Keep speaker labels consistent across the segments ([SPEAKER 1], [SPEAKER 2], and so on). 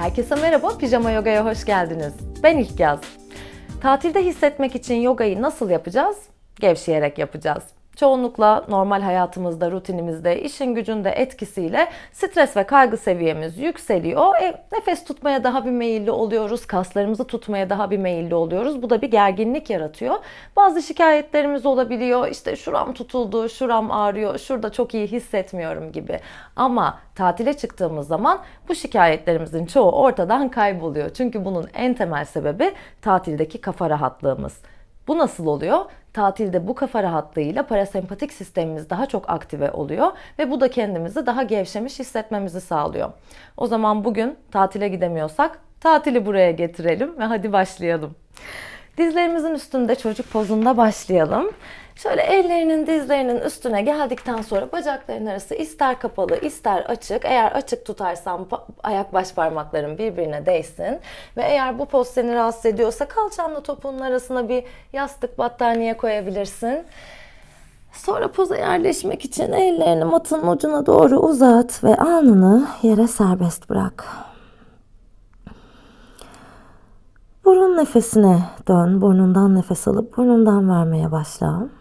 [SPEAKER 1] Herkese merhaba, Pijama Yoga'ya hoş geldiniz. Ben İlk Yaz. Tatilde hissetmek için yogayı nasıl yapacağız? Gevşeyerek yapacağız. Çoğunlukla normal hayatımızda, rutinimizde, işin gücünde etkisiyle stres ve kaygı seviyemiz yükseliyor. E, nefes tutmaya daha bir meyilli oluyoruz, kaslarımızı tutmaya daha bir meyilli oluyoruz. Bu da bir gerginlik yaratıyor. Bazı şikayetlerimiz olabiliyor. İşte şuram tutuldu, şuram ağrıyor, şurada çok iyi hissetmiyorum gibi. Ama tatile çıktığımız zaman bu şikayetlerimizin çoğu ortadan kayboluyor. Çünkü bunun en temel sebebi tatildeki kafa rahatlığımız. Bu nasıl oluyor? Tatilde bu kafa rahatlığıyla parasempatik sistemimiz daha çok aktive oluyor ve bu da kendimizi daha gevşemiş hissetmemizi sağlıyor. O zaman bugün tatile gidemiyorsak tatili buraya getirelim ve hadi başlayalım. Dizlerimizin üstünde çocuk pozunda başlayalım. Şöyle ellerinin dizlerinin üstüne geldikten sonra bacakların arası ister kapalı ister açık. Eğer açık tutarsam ayak baş parmakların birbirine değsin. Ve eğer bu poz seni rahatsız ediyorsa kalçanla topuğunun arasına bir yastık battaniye koyabilirsin. Sonra poza yerleşmek için ellerini matın ucuna doğru uzat ve alnını yere serbest bırak. Burun nefesine dön. Burnundan nefes alıp burnundan vermeye başla.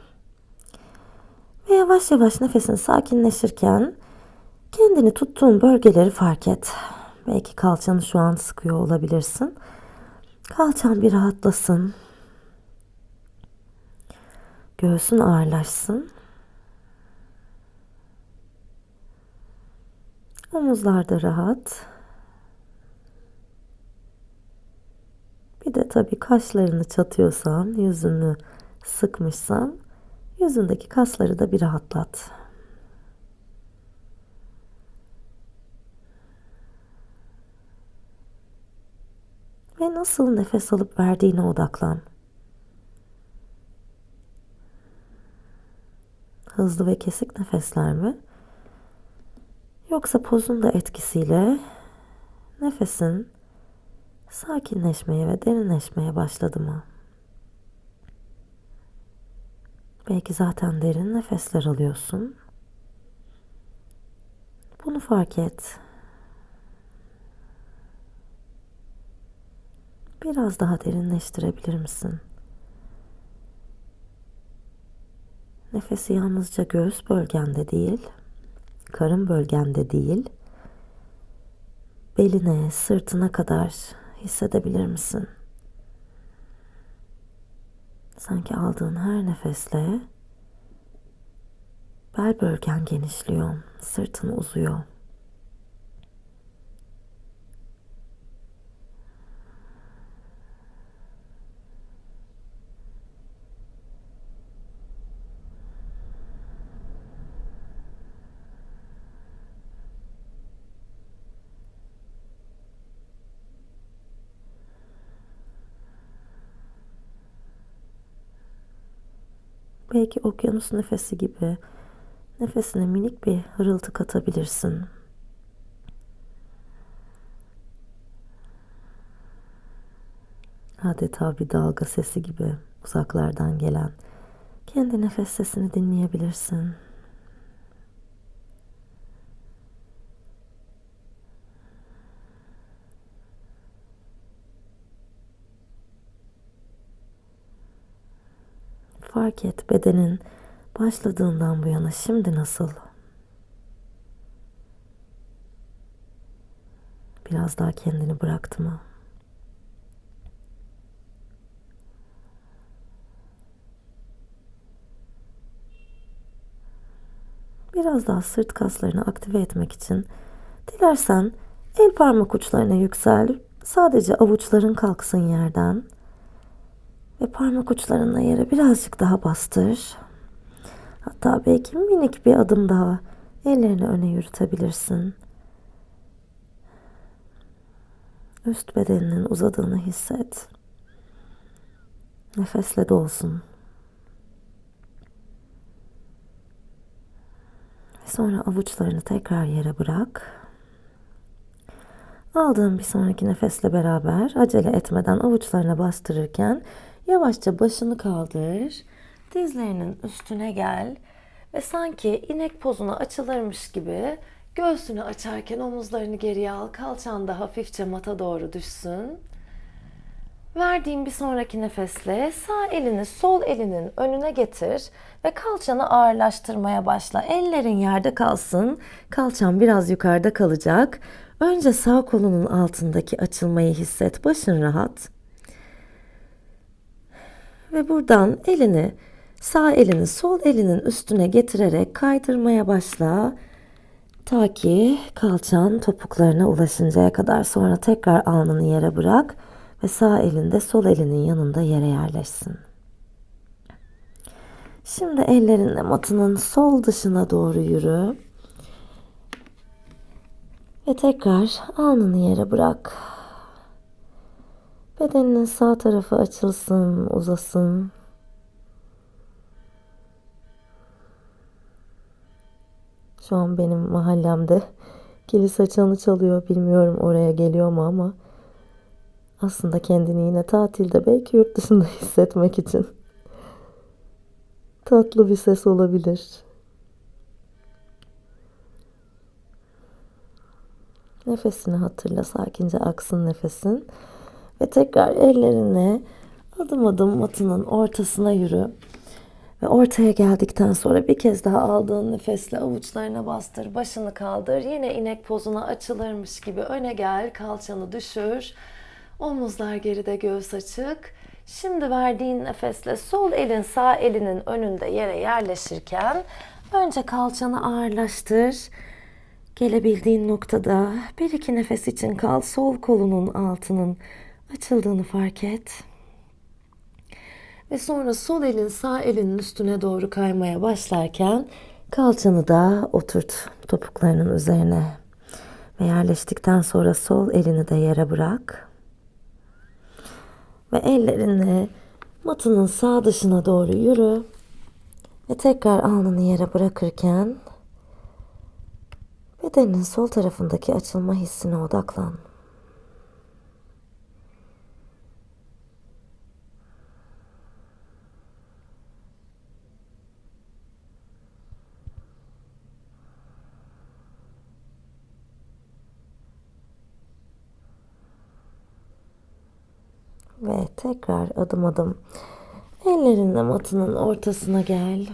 [SPEAKER 1] Ve yavaş yavaş nefesin sakinleşirken kendini tuttuğun bölgeleri fark et. Belki kalçanı şu an sıkıyor olabilirsin. Kalçan bir rahatlasın. Göğsün ağırlaşsın. Omuzlar da rahat. Bir de tabii kaşlarını çatıyorsan, yüzünü sıkmışsan, yüzündeki kasları da bir rahatlat. Ve nasıl nefes alıp verdiğine odaklan. Hızlı ve kesik nefesler mi? Yoksa pozun da etkisiyle nefesin sakinleşmeye ve derinleşmeye başladı mı? Belki zaten derin nefesler alıyorsun. Bunu fark et. Biraz daha derinleştirebilir misin? Nefesi yalnızca göğüs bölgende değil, karın bölgende değil, beline, sırtına kadar hissedebilir misin? Sanki aldığın her nefesle bel bölgen genişliyor, sırtın uzuyor. Belki okyanus nefesi gibi nefesine minik bir hırıltı katabilirsin. Adeta bir dalga sesi gibi uzaklardan gelen kendi nefes sesini dinleyebilirsin. Fark et bedenin başladığından bu yana şimdi nasıl? Biraz daha kendini bıraktı mı? Biraz daha sırt kaslarını aktive etmek için dilersen el parmak uçlarına yüksel. Sadece avuçların kalksın yerden. Ve parmak uçlarına yere birazcık daha bastır. Hatta belki minik bir adım daha ellerini öne yürütebilirsin. Üst bedeninin uzadığını hisset. Nefesle dolsun. Sonra avuçlarını tekrar yere bırak. Aldığın bir sonraki nefesle beraber acele etmeden avuçlarına bastırırken yavaşça başını kaldır. Dizlerinin üstüne gel ve sanki inek pozuna açılırmış gibi Göğsünü açarken omuzlarını geriye al. Kalçan da hafifçe mata doğru düşsün. Verdiğin bir sonraki nefesle sağ elini sol elinin önüne getir ve kalçanı ağırlaştırmaya başla. Ellerin yerde kalsın. Kalçan biraz yukarıda kalacak. Önce sağ kolunun altındaki açılmayı hisset. Başın rahat. Ve buradan elini sağ elini sol elinin üstüne getirerek kaydırmaya başla. Ta ki kalçan topuklarına ulaşıncaya kadar sonra tekrar alnını yere bırak ve sağ elinde sol elinin yanında yere yerleşsin. Şimdi ellerinle matının sol dışına doğru yürü. Ve tekrar alnını yere bırak. Bedeninin sağ tarafı açılsın, uzasın. Şu an benim mahallemde kilise çanı çalıyor. Bilmiyorum oraya geliyor mu ama aslında kendini yine tatilde belki yurt dışında hissetmek için tatlı bir ses olabilir. Nefesini hatırla sakince aksın nefesin ve tekrar ellerini adım adım matının ortasına yürü. Ve ortaya geldikten sonra bir kez daha aldığın nefesle avuçlarına bastır, başını kaldır. Yine inek pozuna açılırmış gibi öne gel, kalçanı düşür. Omuzlar geride, göğüs açık. Şimdi verdiğin nefesle sol elin sağ elinin önünde yere yerleşirken önce kalçanı ağırlaştır. Gelebildiğin noktada bir iki nefes için kal. Sol kolunun altının açıldığını fark et. Ve sonra sol elin sağ elinin üstüne doğru kaymaya başlarken kalçanı da oturt topuklarının üzerine. Ve yerleştikten sonra sol elini de yere bırak. Ve ellerini matının sağ dışına doğru yürü. Ve tekrar alnını yere bırakırken bedenin sol tarafındaki açılma hissine odaklan. Ve tekrar adım adım ellerinle matının ortasına gel.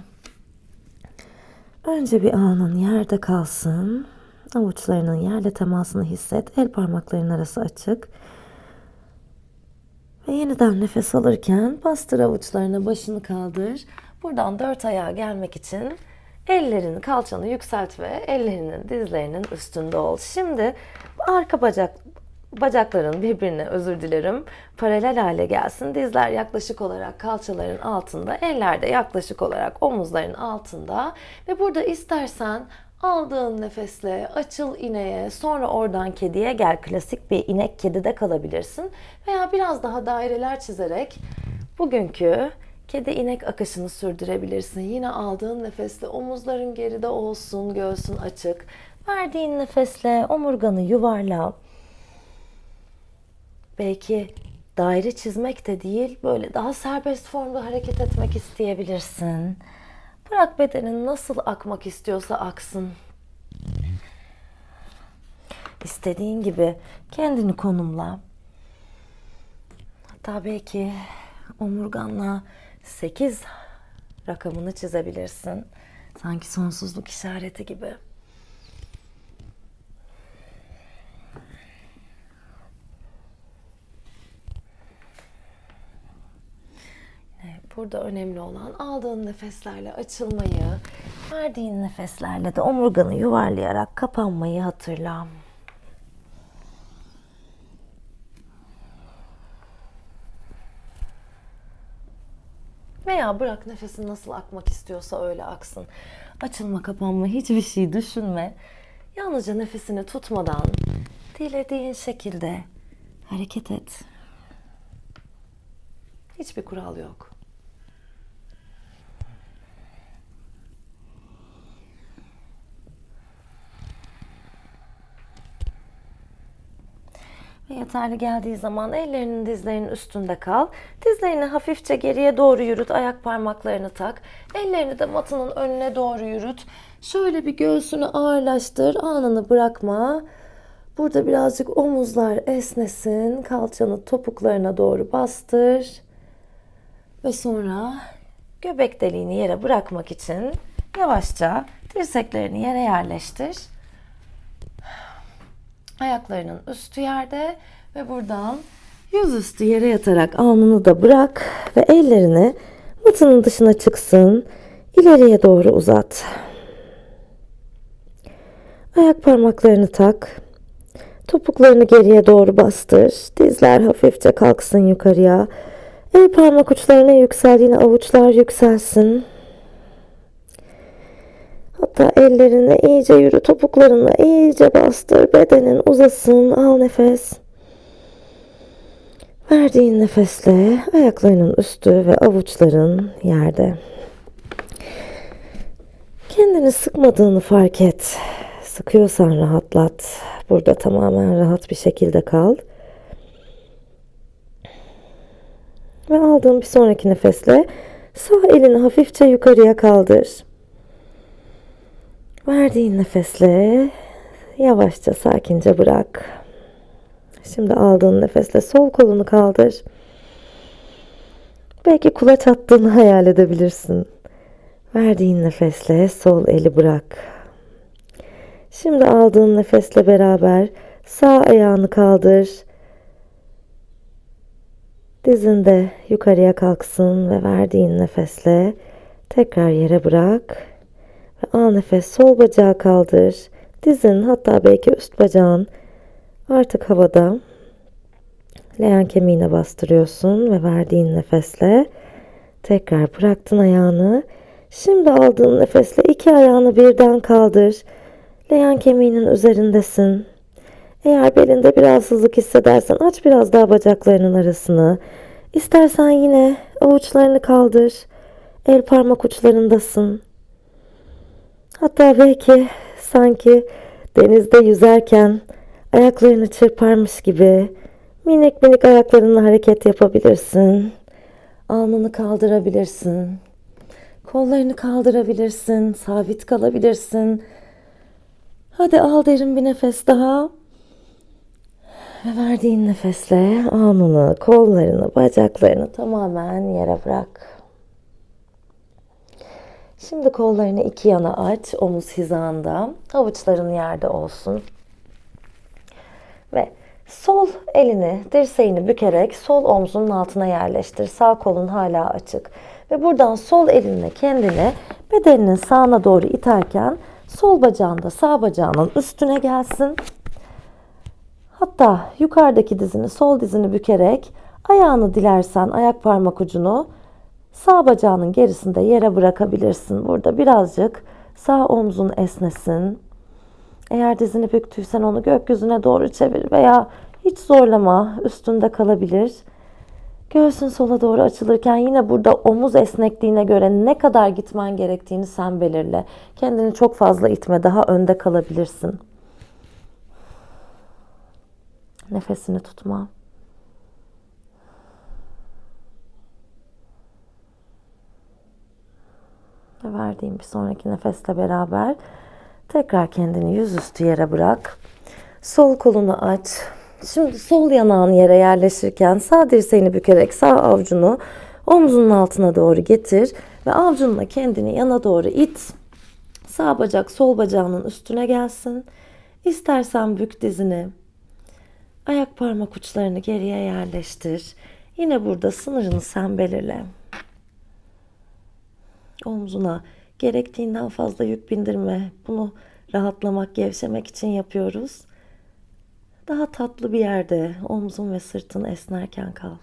[SPEAKER 1] Önce bir anın yerde kalsın. Avuçlarının yerle temasını hisset. El parmaklarının arası açık. Ve yeniden nefes alırken bastır avuçlarına başını kaldır. Buradan dört ayağa gelmek için ellerini kalçanı yükselt ve ellerinin dizlerinin üstünde ol. Şimdi arka bacak bacakların birbirine özür dilerim paralel hale gelsin. Dizler yaklaşık olarak kalçaların altında, eller de yaklaşık olarak omuzların altında ve burada istersen aldığın nefesle açıl ineğe, sonra oradan kediye gel. Klasik bir inek kedide kalabilirsin veya biraz daha daireler çizerek bugünkü kedi inek akışını sürdürebilirsin. Yine aldığın nefesle omuzların geride olsun, göğsün açık. Verdiğin nefesle omurganı yuvarla. Belki daire çizmek de değil, böyle daha serbest formda hareket etmek isteyebilirsin. Bırak bedenin nasıl akmak istiyorsa aksın. İstediğin gibi kendini konumla. Hatta belki omurganla 8 rakamını çizebilirsin. Sanki sonsuzluk işareti gibi. Burada önemli olan aldığın nefeslerle açılmayı, verdiğin nefeslerle de omurganı yuvarlayarak kapanmayı hatırla. Veya bırak nefesin nasıl akmak istiyorsa öyle aksın. Açılma kapanma hiçbir şey düşünme. Yalnızca nefesini tutmadan dilediğin şekilde hareket et. Hiçbir kural yok. Yeterli geldiği zaman ellerinin dizlerinin üstünde kal. Dizlerini hafifçe geriye doğru yürüt. Ayak parmaklarını tak. Ellerini de matının önüne doğru yürüt. Şöyle bir göğsünü ağırlaştır. Anını bırakma. Burada birazcık omuzlar esnesin. Kalçanı topuklarına doğru bastır. Ve sonra göbek deliğini yere bırakmak için yavaşça dirseklerini yere yerleştir. Ayaklarının üstü yerde ve buradan yüzüstü yere yatarak alnını da bırak ve ellerini matının dışına çıksın. İleriye doğru uzat. Ayak parmaklarını tak. Topuklarını geriye doğru bastır. Dizler hafifçe kalksın yukarıya. El parmak uçlarına yüksel. Avuçlar yükselsin. Hatta ellerini iyice yürü. Topuklarını iyice bastır. Bedenin uzasın. Al nefes. Verdiğin nefesle ayaklarının üstü ve avuçların yerde. Kendini sıkmadığını fark et. Sıkıyorsan rahatlat. Burada tamamen rahat bir şekilde kal. Ve aldığın bir sonraki nefesle sağ elini hafifçe yukarıya kaldır. Verdiğin nefesle yavaşça sakince bırak. Şimdi aldığın nefesle sol kolunu kaldır. Belki kulaç attığını hayal edebilirsin. Verdiğin nefesle sol eli bırak. Şimdi aldığın nefesle beraber sağ ayağını kaldır. Dizinde yukarıya kalksın ve verdiğin nefesle tekrar yere bırak. Al nefes sol bacağı kaldır. Dizin hatta belki üst bacağın artık havada. Leğen kemiğine bastırıyorsun ve verdiğin nefesle tekrar bıraktın ayağını. Şimdi aldığın nefesle iki ayağını birden kaldır. Leğen kemiğinin üzerindesin. Eğer belinde bir rahatsızlık hissedersen aç biraz daha bacaklarının arasını. İstersen yine avuçlarını kaldır. El parmak uçlarındasın. Hatta belki sanki denizde yüzerken ayaklarını çırparmış gibi minik minik ayaklarınla hareket yapabilirsin. Alnını kaldırabilirsin. Kollarını kaldırabilirsin. Sabit kalabilirsin. Hadi al derin bir nefes daha. Ve verdiğin nefesle alnını, kollarını, bacaklarını tamamen yere bırak. Şimdi kollarını iki yana aç, omuz hizanda, avuçların yerde olsun. Ve sol elini, dirseğini bükerek sol omzunun altına yerleştir. Sağ kolun hala açık. Ve buradan sol elinle kendini bedeninin sağına doğru iterken sol bacağın da sağ bacağının üstüne gelsin. Hatta yukarıdaki dizini, sol dizini bükerek ayağını dilersen ayak parmak ucunu sağ bacağının gerisinde yere bırakabilirsin. Burada birazcık sağ omzun esnesin. Eğer dizini büktüysen onu gökyüzüne doğru çevir veya hiç zorlama üstünde kalabilir. Göğsün sola doğru açılırken yine burada omuz esnekliğine göre ne kadar gitmen gerektiğini sen belirle. Kendini çok fazla itme, daha önde kalabilirsin. Nefesini tutma. Ve verdiğim bir sonraki nefesle beraber tekrar kendini yüzüstü yere bırak. Sol kolunu aç. Şimdi sol yanağın yere yerleşirken sağ dirseğini bükerek sağ avucunu omzunun altına doğru getir ve avucunla kendini yana doğru it. Sağ bacak sol bacağının üstüne gelsin. İstersen bük dizini. Ayak parmak uçlarını geriye yerleştir. Yine burada sınırını sen belirle. Omzuna gerektiğinden fazla yük bindirme. Bunu rahatlamak, gevşemek için yapıyoruz. Daha tatlı bir yerde omzun ve sırtın esnerken kal.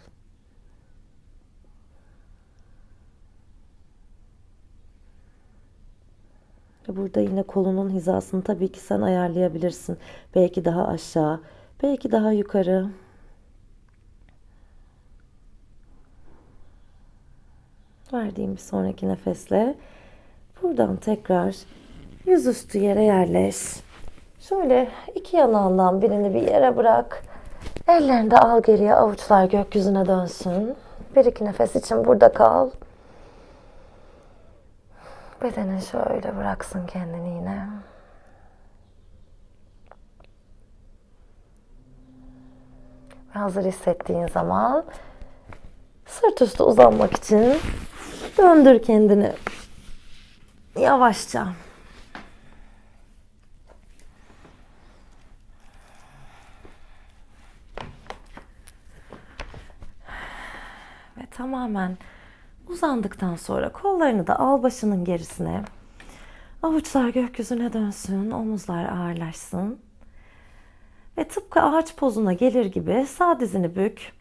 [SPEAKER 1] Burada yine kolunun hizasını tabii ki sen ayarlayabilirsin. Belki daha aşağı, belki daha yukarı. Verdiğim bir sonraki nefesle buradan tekrar yüzüstü yere yerleş. Şöyle iki yanağından birini bir yere bırak. Ellerini de al geriye avuçlar gökyüzüne dönsün. Bir iki nefes için burada kal. Bedenin şöyle bıraksın kendini yine. Ve hazır hissettiğin zaman sırt üstü uzanmak için döndür kendini. Yavaşça. Ve tamamen uzandıktan sonra kollarını da al başının gerisine. Avuçlar gökyüzüne dönsün, omuzlar ağırlaşsın. Ve tıpkı ağaç pozuna gelir gibi sağ dizini bük.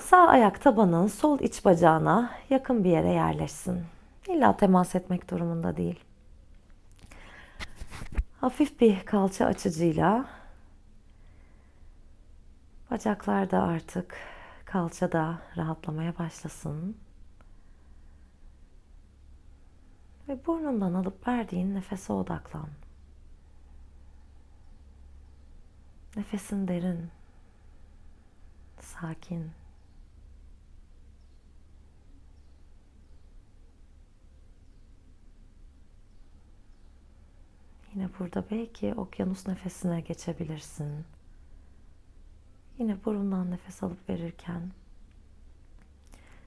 [SPEAKER 1] Sağ ayak tabanın sol iç bacağına yakın bir yere yerleşsin. İlla temas etmek durumunda değil. Hafif bir kalça açıcıyla bacaklar da artık kalçada rahatlamaya başlasın. Ve burnundan alıp verdiğin nefese odaklan. Nefesin derin, sakin. Yine burada belki okyanus nefesine geçebilirsin. Yine burundan nefes alıp verirken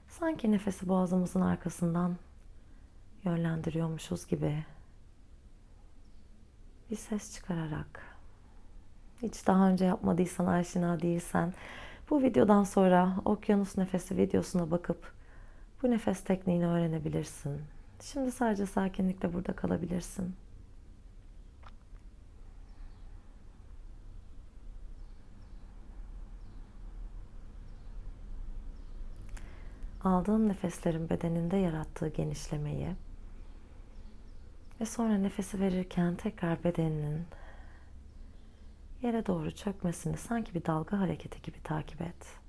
[SPEAKER 1] sanki nefesi boğazımızın arkasından yönlendiriyormuşuz gibi bir ses çıkararak hiç daha önce yapmadıysan, aşina değilsen bu videodan sonra okyanus nefesi videosuna bakıp bu nefes tekniğini öğrenebilirsin. Şimdi sadece sakinlikle burada kalabilirsin. Aldığın nefeslerin bedeninde yarattığı genişlemeyi ve sonra nefesi verirken tekrar bedeninin yere doğru çökmesini sanki bir dalga hareketi gibi takip et.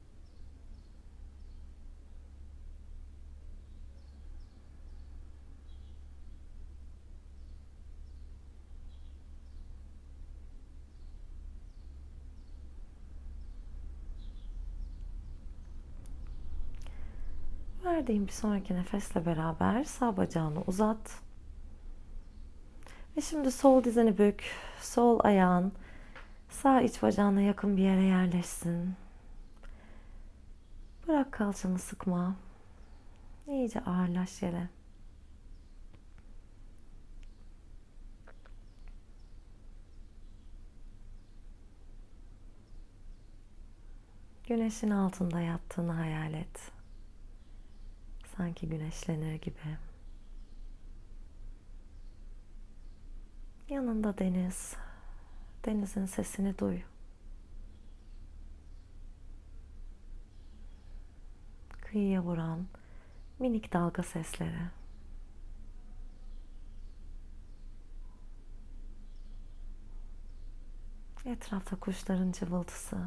[SPEAKER 1] Verdiğim bir sonraki nefesle beraber sağ bacağını uzat. Ve şimdi sol dizini bük. Sol ayağın sağ iç bacağına yakın bir yere yerleşsin. Bırak kalçanı sıkma. İyice ağırlaş yere. Güneşin altında yattığını hayal et. Sanki güneşlenir gibi. Yanında deniz. Denizin sesini duy. Kıyıya vuran minik dalga sesleri. Etrafta kuşların cıvıltısı.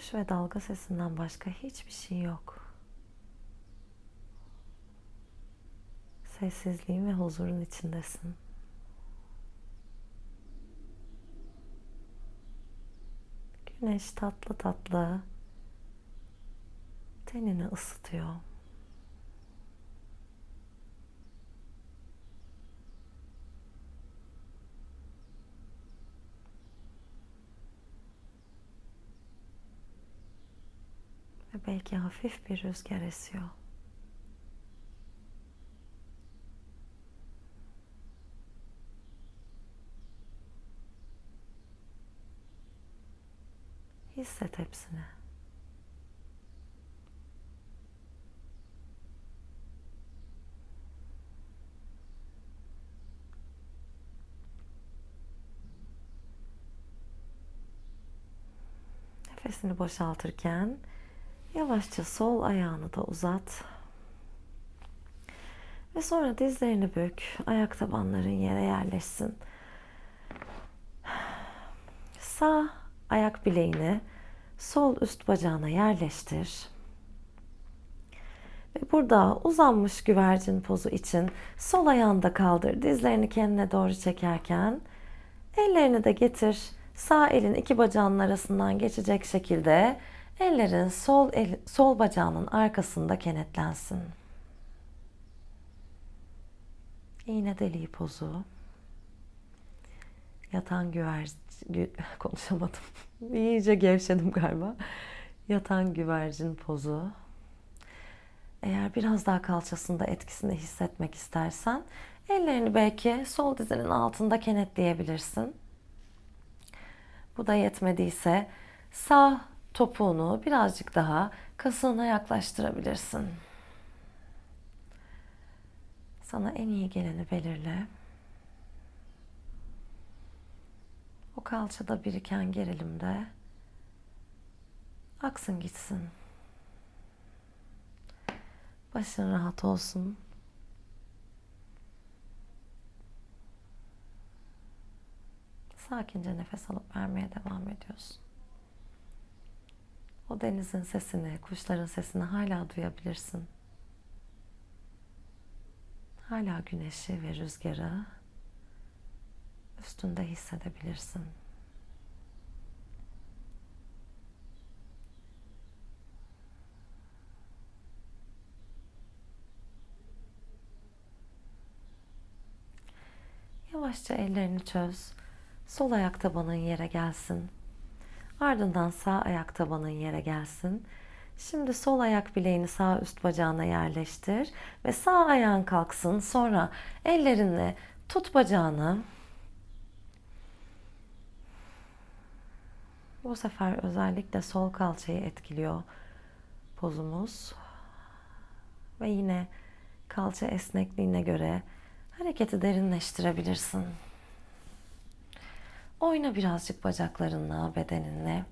[SPEAKER 1] Kuş ve dalga sesinden başka hiçbir şey yok. Sessizliğin ve huzurun içindesin. Güneş tatlı tatlı tenini ısıtıyor. Belki hafif bir rüzgar esiyor. Hisset hepsini. Nefesini boşaltırken Yavaşça sol ayağını da uzat. Ve sonra dizlerini bük. Ayak tabanların yere yerleşsin. Sağ ayak bileğini sol üst bacağına yerleştir. Ve burada uzanmış güvercin pozu için sol ayağını da kaldır. Dizlerini kendine doğru çekerken ellerini de getir. Sağ elin iki bacağının arasından geçecek şekilde ellerin sol el, sol bacağının arkasında kenetlensin. İğne deliği pozu. Yatan güvercin gü, konuşamadım. İyice gevşedim galiba. Yatan güvercin pozu. Eğer biraz daha kalçasında etkisini hissetmek istersen ellerini belki sol dizinin altında kenetleyebilirsin. Bu da yetmediyse sağ topuğunu birazcık daha kasığına yaklaştırabilirsin. Sana en iyi geleni belirle. O kalçada biriken gerilimde aksın gitsin. Başın rahat olsun. Sakince nefes alıp vermeye devam ediyorsun. O denizin sesini, kuşların sesini hala duyabilirsin. Hala güneşi ve rüzgarı üstünde hissedebilirsin. Yavaşça ellerini çöz. Sol ayak tabanın yere gelsin. Ardından sağ ayak tabanın yere gelsin. Şimdi sol ayak bileğini sağ üst bacağına yerleştir ve sağ ayağın kalksın. Sonra ellerinle tut bacağını. Bu sefer özellikle sol kalçayı etkiliyor pozumuz. Ve yine kalça esnekliğine göre hareketi derinleştirebilirsin. Oyna birazcık bacaklarınla, bedeninle.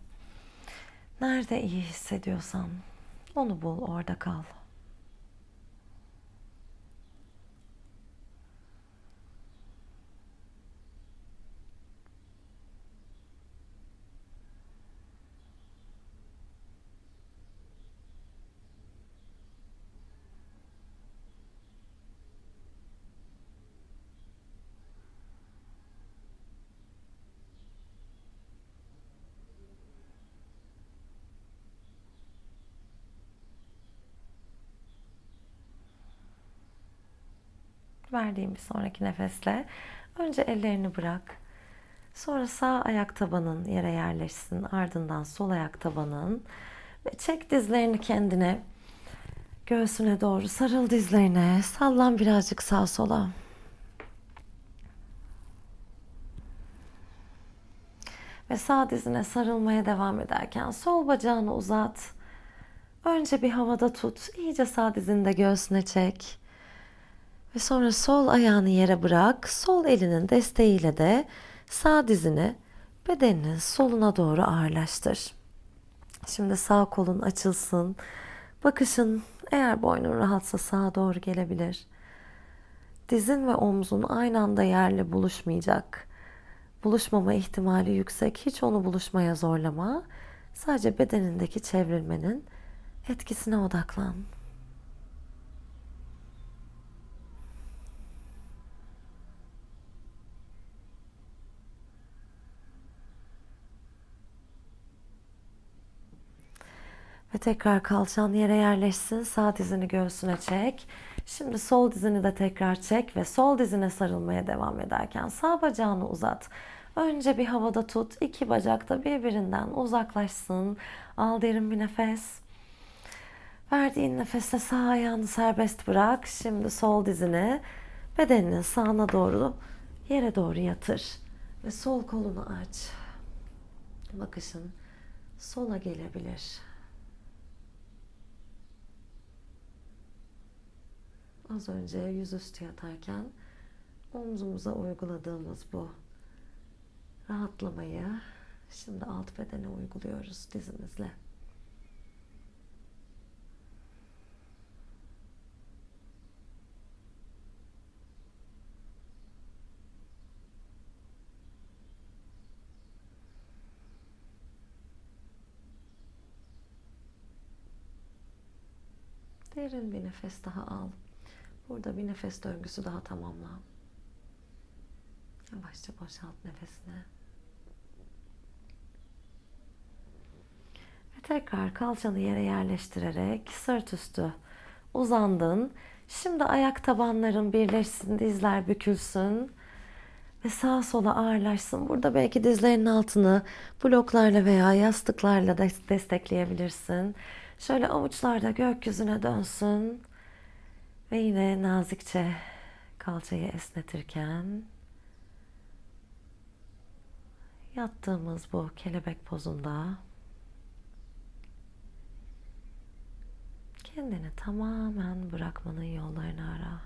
[SPEAKER 1] Nerede iyi hissediyorsan onu bul, orada kal. Verdiğim bir sonraki nefesle önce ellerini bırak. Sonra sağ ayak tabanın yere yerleşsin. Ardından sol ayak tabanın. Ve çek dizlerini kendine. Göğsüne doğru sarıl dizlerine. Sallan birazcık sağ sola. Ve sağ dizine sarılmaya devam ederken sol bacağını uzat. Önce bir havada tut. İyice sağ dizini de göğsüne çek. Ve sonra sol ayağını yere bırak. Sol elinin desteğiyle de sağ dizini bedeninin soluna doğru ağırlaştır. Şimdi sağ kolun açılsın. Bakışın eğer boynun rahatsa sağa doğru gelebilir. Dizin ve omzun aynı anda yerle buluşmayacak. Buluşmama ihtimali yüksek. Hiç onu buluşmaya zorlama. Sadece bedenindeki çevrilmenin etkisine odaklan. Ve tekrar kalçan yere yerleşsin. Sağ dizini göğsüne çek. Şimdi sol dizini de tekrar çek ve sol dizine sarılmaya devam ederken sağ bacağını uzat. Önce bir havada tut. İki bacak da birbirinden uzaklaşsın. Al derin bir nefes. Verdiğin nefeste sağ ayağını serbest bırak. Şimdi sol dizini bedeninin sağına doğru yere doğru yatır. Ve sol kolunu aç. Bakışın sola gelebilir. Az önce yüzüstü yatarken omzumuza uyguladığımız bu rahatlamayı şimdi alt bedene uyguluyoruz dizimizle. Derin bir nefes daha al. Burada bir nefes döngüsü daha tamamla. Yavaşça boşalt nefesini. Ve tekrar kalçanı yere yerleştirerek sırt üstü uzandın. Şimdi ayak tabanların birleşsin, dizler bükülsün ve sağa sola ağırlaşsın. Burada belki dizlerinin altını bloklarla veya yastıklarla des- destekleyebilirsin. Şöyle avuçlar da gökyüzüne dönsün. Ve yine nazikçe kalçayı esnetirken yattığımız bu kelebek pozunda kendini tamamen bırakmanın yollarını ara.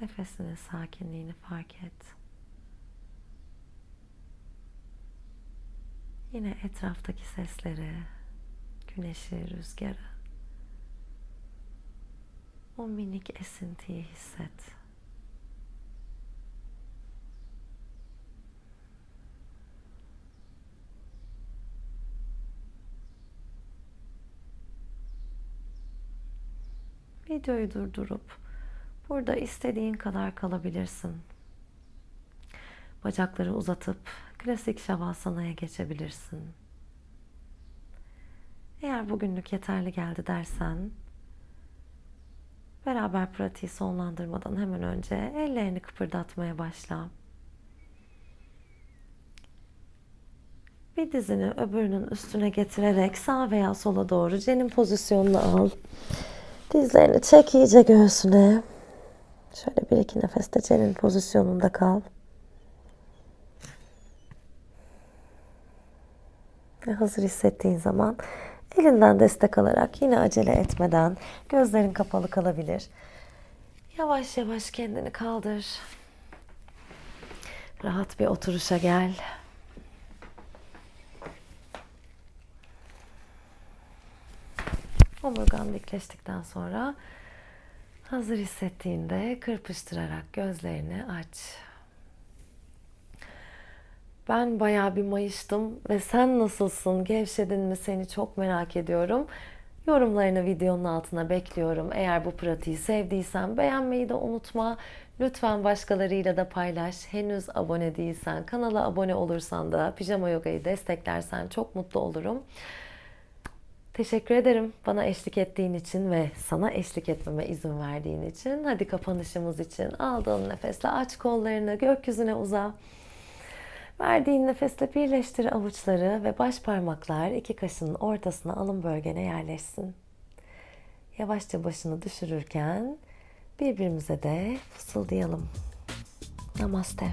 [SPEAKER 1] Nefesinin sakinliğini fark et. Yine etraftaki sesleri, güneşi, rüzgarı, o minik esintiyi hisset. Videoyu durdurup burada istediğin kadar kalabilirsin. Bacakları uzatıp klasik şavasanaya geçebilirsin. Eğer bugünlük yeterli geldi dersen beraber pratiği sonlandırmadan hemen önce ellerini kıpırdatmaya başla. Bir dizini öbürünün üstüne getirerek sağ veya sola doğru cenin pozisyonunu al. Dizlerini çek iyice göğsüne. Şöyle bir iki nefeste cenin pozisyonunda kal. Ve hazır hissettiğin zaman elinden destek alarak yine acele etmeden gözlerin kapalı kalabilir. Yavaş yavaş kendini kaldır. Rahat bir oturuşa gel. Omurgan dikleştikten sonra hazır hissettiğinde kırpıştırarak gözlerini aç. Ben bayağı bir mayıştım ve sen nasılsın? Gevşedin mi? Seni çok merak ediyorum. Yorumlarını videonun altına bekliyorum. Eğer bu pratiği sevdiysen beğenmeyi de unutma. Lütfen başkalarıyla da paylaş. Henüz abone değilsen, kanala abone olursan da pijama yogayı desteklersen çok mutlu olurum. Teşekkür ederim bana eşlik ettiğin için ve sana eşlik etmeme izin verdiğin için. Hadi kapanışımız için aldığın nefesle aç kollarını gökyüzüne uza. Verdiğin nefesle birleştir avuçları ve baş parmaklar iki kaşının ortasına alın bölgene yerleşsin. Yavaşça başını düşürürken birbirimize de fısıldayalım. Namaste.